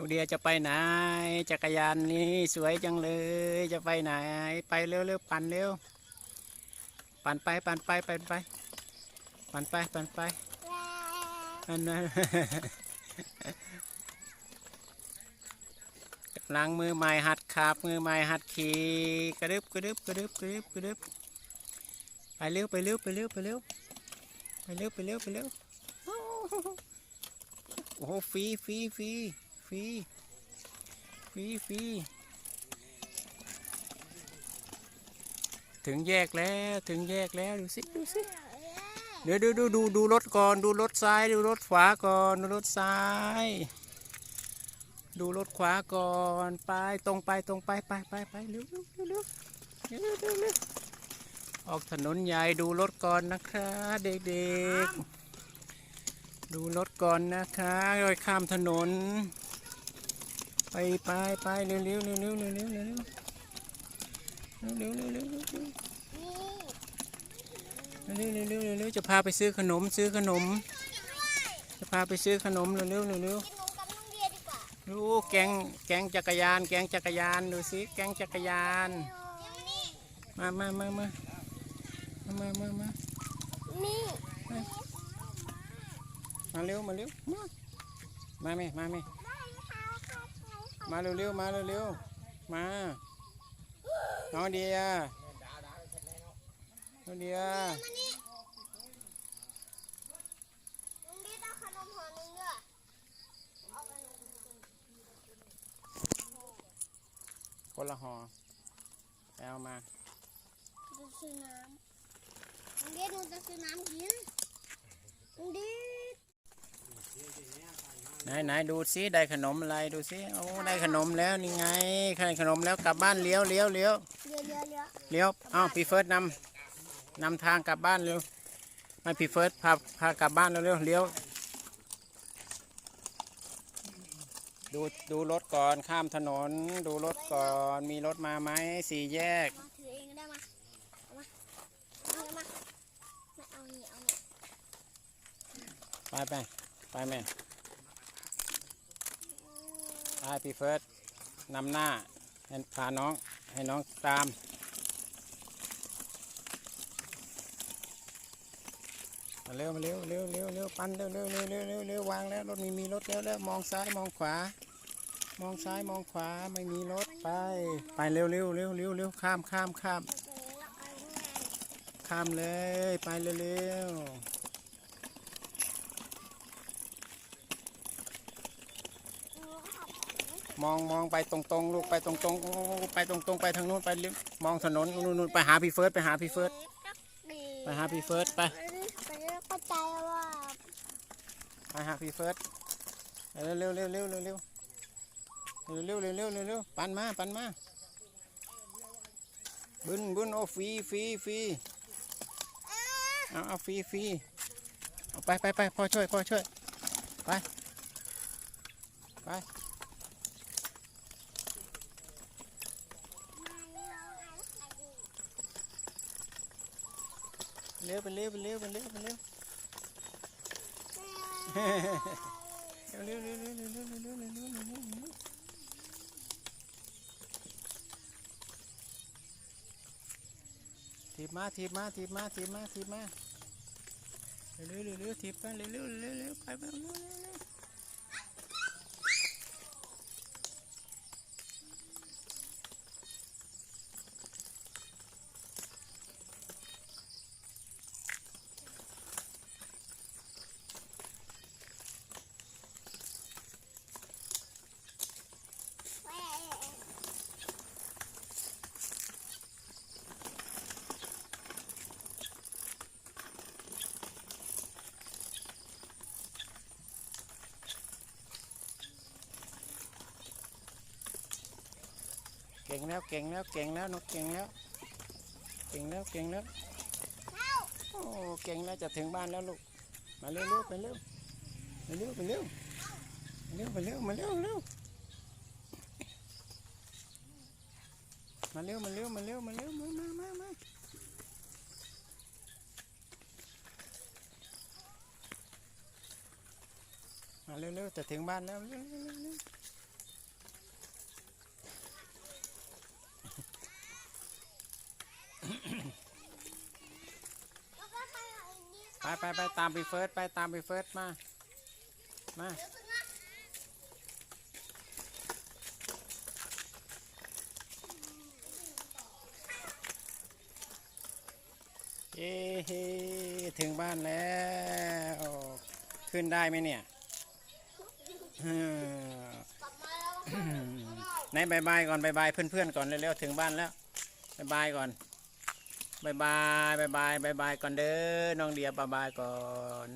นูเดียจะไปไหน จักรยานนี้สวยจังเลย จะไปไหน ไปเร็วเร็วปั่นเร็ว ปั่นไปปั่นไปปั่นไป ปั่นไปปั่นไปอันนั้นล้างมือใหม่หัดขับ มือใหม่หัดขี่กระดึบกระดึบกระดึบกระดึบกระดึบไปเร็วไปเร็วไปเร็วไปเร็วไปเร็วไปเร็วไปเร็วโอ้โหฟรีฟรีฟรี ฟรีฟรีฟรีถึงแยกแล้วถึงแยกแล้วดูสิดูสิเดี๋ยวดูดูดูดูรถก่อนดูรถซ้ายดูรถขวาก่อนดูรถซ้าย ดูรถขวาก่อนไปตรงไปตรงไปไปไปไปเร็วเร็วเร็วเร็วเร็วเร็วเร็วออกถนนใหญ่ดูรถก่อนนะคะเด็กๆ ดูรถก่อนนะคะโดยข้ามถนน ไปไปไปเร็วเร็วเร็วเร็วเร็วเร็วเร็วเร็วเร็วเร็วเร็วเร็วเร็วเร็วเร็วเร็วเร็วเร็วจะพาไปซื้อขนมซื้อขนม จะพาไปซื้อขนมเร็วเร็วเร็วเร็วกินหนูกับน้องเดียดีกว่าดูแกงแกงจักรยาน แกงจักรยานดูสิแกงจักรยานนี่มามามามามามามานี่มาเร็วมาเร็วมามาไหมมาไหม มาเร็วเร็วมาเร็วเร็วมาน้องเดียน้องเดียคนละหอไปเอามาจะซื้อน้ำน้องเดียหนูจะซื้อน้ำกินน้องเดีย ไหนไหนดูสิได้ขนมอะไรดูสิโอ้ได้ขนมแล้วนี่ไงได้ขนมแล้วกลับบ้านเลี้ยวเลี้ยวเลี้ยวเดี๋ยวเดี๋ยวเดี๋ยวเลี้ยวเอ้าพี่เฟิร์สนำนำทางกลับบ้านเร็วให้พี่เฟิร์สพาพากลับบ้านเร็วเร็วเลี้ยวดูดูรถก่อนข้ามถนน ดูรถก่อนมีรถมาไหมสี่แยกมาถือเองก็ได้มาเอามาเอามาไม่เอานี่เอานี่ไปไปไปแม่ ไปพี่เฟิร์สนำหน้าให้พาน้องให้น้องตาม มาเร็วมาเร็วเร็วเร็วเร็วปั้นเร็วเร็วเร็วเร็วเร็วเร็ววางแล้วรถมีมีรถแล้วแล้วมองซ้ายมองขวา มองซ้ายมองขวาไม่มีรถไปไปเร็วเร็วเร็วเร็วเร็วข้ามข้ามข้ามข้างในข้ามเลยไปเร็วเร็ว หนูก็ขับไมองมองไปตรงตรงๆลูกไปตรงตรงๆไปตรงตรงๆไปทางนู้นไปมองถนนนู่นนู่นไปหาพี่เฟิร์สไปหาพี่เฟิร์สไปหาพี่เฟิร์สไปไปเข้าใจว่าไปหาพี่เฟิร์สเร็วเร็วเร็วเร็วเร็วเร็วเร็วเร็วเร็วเร็วเร็วปันมาปันมาบุญบุญโอ้ฟรีฟรีฟรีเอาเอาฟรีฟรีเอาไปไปไปพ่อช่วยพ่อช่วยไปไป เร็วไปเร็วไปเร็วไปเร็วไปเร็วเร็วเร็วเร็วเร็วเร็วเร็วเร็วเร็วเร็วเร็วถีบมาถีบมาถีบมาถีบมาถีบมาเร็วเร็วเร็วถีบไปเร็วเร็วเร็วเร็วไปไปเร็วเร็ว เก่งแล้วเก่งแล้วเก่งแล้วนกเก่งแล้ว เก่งแล้วเก่งแล้วโอ้เก่งแล้วจะถึงบ้านแล้วลูกมาเร็วเร็วไปเร็วไปเร็วไปเร็วมาเร็วไปเร็วมาเร็วเร็วมาเร็วมาเร็วมาเร็วมาเร็วมามามามามาเร็วเร็วจะถึงบ้านแล้วเร็ว ไปไปตามไปเฟิร์สไปตามไปเฟิร์สมา มาเดี๋ยวถึงนะเย้เฮ้ถึงบ้านแล้ว ขึ้นได้ไหมเนี่ยอืมกลับมาแล้วก็ไหนบายบายก่อนบายบายเพื่อนๆก่อนเร็วๆถึงบ้านแล้วบายบายก่อน บายบายบายบายบายบายก่อนเด้อน้องเดียบายบายก่อน